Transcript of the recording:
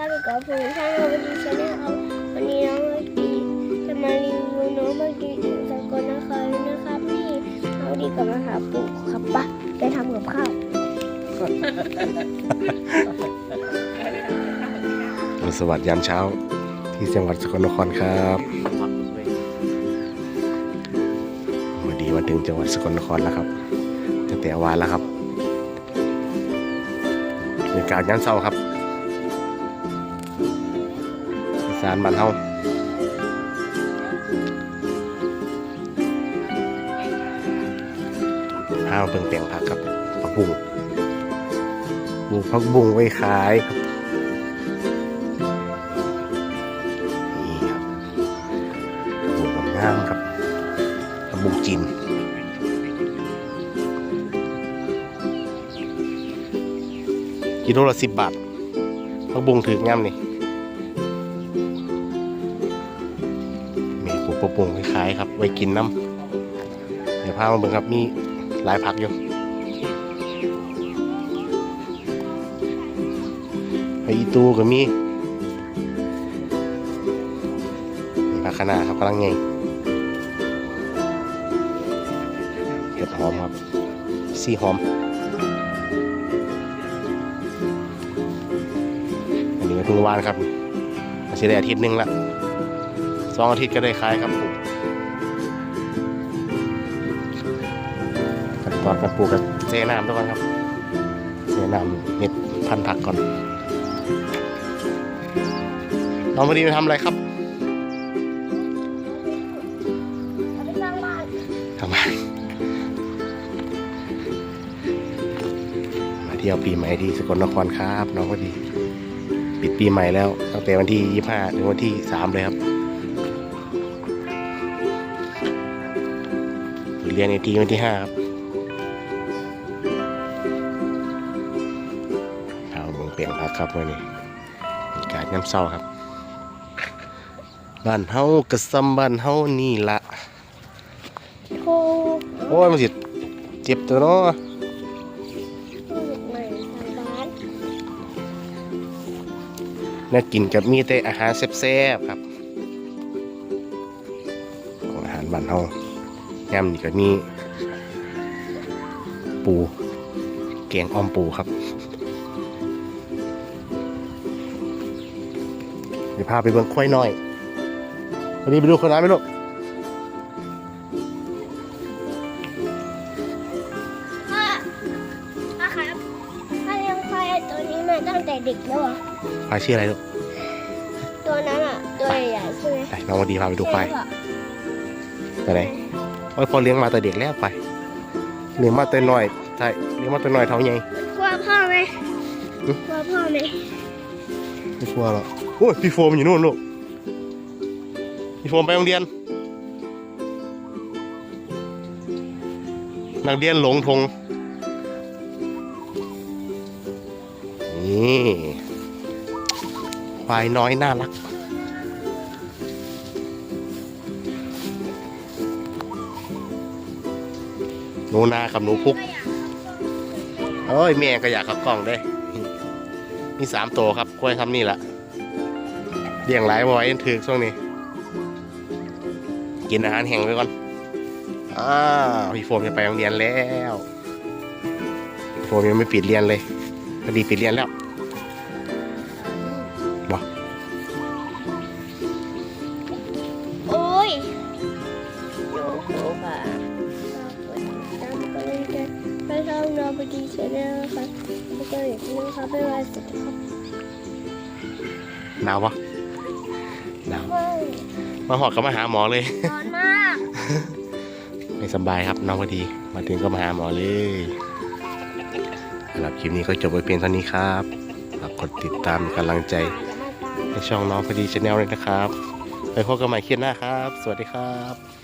ผมช่างวันดีชาแนลครับวันนี้น้องมื่อกี้จะมารีวิวน้องมื่อกี้ถึงสกลนครนะครับนี่น้องดีกับมาหาปู่ครับปะไปทำกับข้าวสวัสดียามเช้าที่จังหวัดสกลนครครับวันดีมาถึงจังหวัดสกลนครแล้วครับตั้งแต่วานแล้วครับบรรยากาศยามเช้าครับ สานบ้านเฮาห้าวเพิ่งเปลี่ยงผักครับผักบุ้งปลูผักบุ้งไว้ขายครับนี่ครับบุกงามครับกระบุกจีนกิโลละสิบบาทกระบุงถืองามนี่ ปลูกปลูกไว้ขายครับ ไว้กินน้ำเดี๋ยวพามาเบิ่งครับมีหลายผักอยู่ไอีตูก็มีมีผักคะน้าครับกำลังไงเห็ดหอมครับสีหอม อันนี้ก็เพิ่งวานครับอาทิตย์ได้อาทิตย์หนึงละ สองอาทิตย์ก็ได้ขายครับปลูกขั้นตอนการปลูกกับเจน้ำทุกคนครับเจน้ำเม็ดพันธุ์ผักก่อนน้องพอดีไปทำอะไรครับเอาไปสร้างบ้านทำไมมาเที่ยวปีใหม่ที่สกลนครครับ น้องพอดี ปิดปีใหม่แล้วตั้งแต่วันที่ 25 ถึงวันที่ 3 เลยครับ เรียนในทีวันที่5ครับเอาเมืองเปลี่ยนพักครับวันนี้บรรยากาศน้ำเศร้าครับ บ้านเฮากระซำบ้านเฮานี่ละโค้โอ้ยมันสิเจ็บตัวเนาะลูกใหม่ทางบ้านน่ากินกับมีแต่อาหารแซ่บๆครับ ของอาหารบ้านเฮา ย่ำนี่ก็มีปูแกงอ้อมปูครับเดี๋ยวพาไปเบิ่งควายน้อยวันนี้ไปดูคนน้อยไหมลูกพ่อพ่อครับพ่อเลี้ยงควายตัวนี้มาตั้งแต่เด็กแล้วเหรอะควายชื่ออะไรลูก ตัวนั้นอะ ตัวใหญ่ๆใช่ไหมไปน้องวันดีพาไปดูควายใช่ปะตัวไหน โอ้ยพอเลี้ยงมาแต่เด็กแล้วไปเลี้ยงมาแต่น้อยใช่เลี้ยงมาแต่น้อยเท่าไงกลัวพ่อไหมอืมกลัวพ่อไหมไม่กลัวหรอกโอ้ยพี่โฟมอยู่นู่นลูกพี่โฟมไปโรงเรียน นักเรียนหลงทงนี่ควายน้อยน่ารัก หนูนากับหนูพุกเอ้ยแม่ก็อยากขับกล้องได้ มีสามตัวครับกล้วยทำนี่แหละเลี้ยงหลายบ่อยถือช่วงนี้ กินอาหารแห้งไว้ก่อน อ้าวพี่โฟมจะไปโรงเรียนแล้วพี่โฟมยังไม่ปิดเรียนเลยพอดีปิดเรียนแล้วบอก ไปทำนอพอดีชาแนลค่ะแล้วก็อย่างนี้นะคะบ๊ายบายสวัสดีครับหนาวปะหนาวเฮ้ยมาหอดก็มาหาหมอเลย ร้อนมากไม่สบายครับน้องพอดี มาถึงก็มาหาหมอเลยสำหรับคลิปนี้ก็จบไปเพียงเท่านี้ครับฝากกดติดตามเป็นกำลังใจในช่องน้องพอดีชาแนลเลยนะครับ ไปพบกันใหม่คลิปหน้าครับ สวัสดีครับ